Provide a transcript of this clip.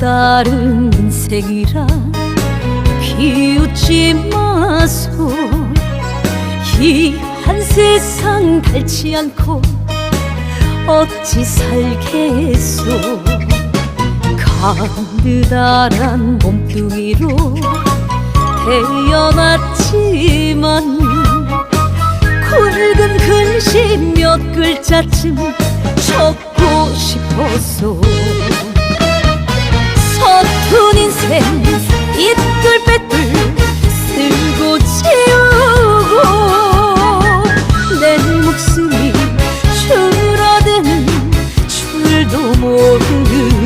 다른 인생이라 비웃지 마소. 이 한 세상 닳지 않고 어찌 살겠소? 가느다란 몸뚱이로 태어났지만 굵은 글씨 몇 글자쯤 적고 싶었소 인생 이끌빼끌 쓸고 지우고 내 목숨이 줄어드는 줄도 모르고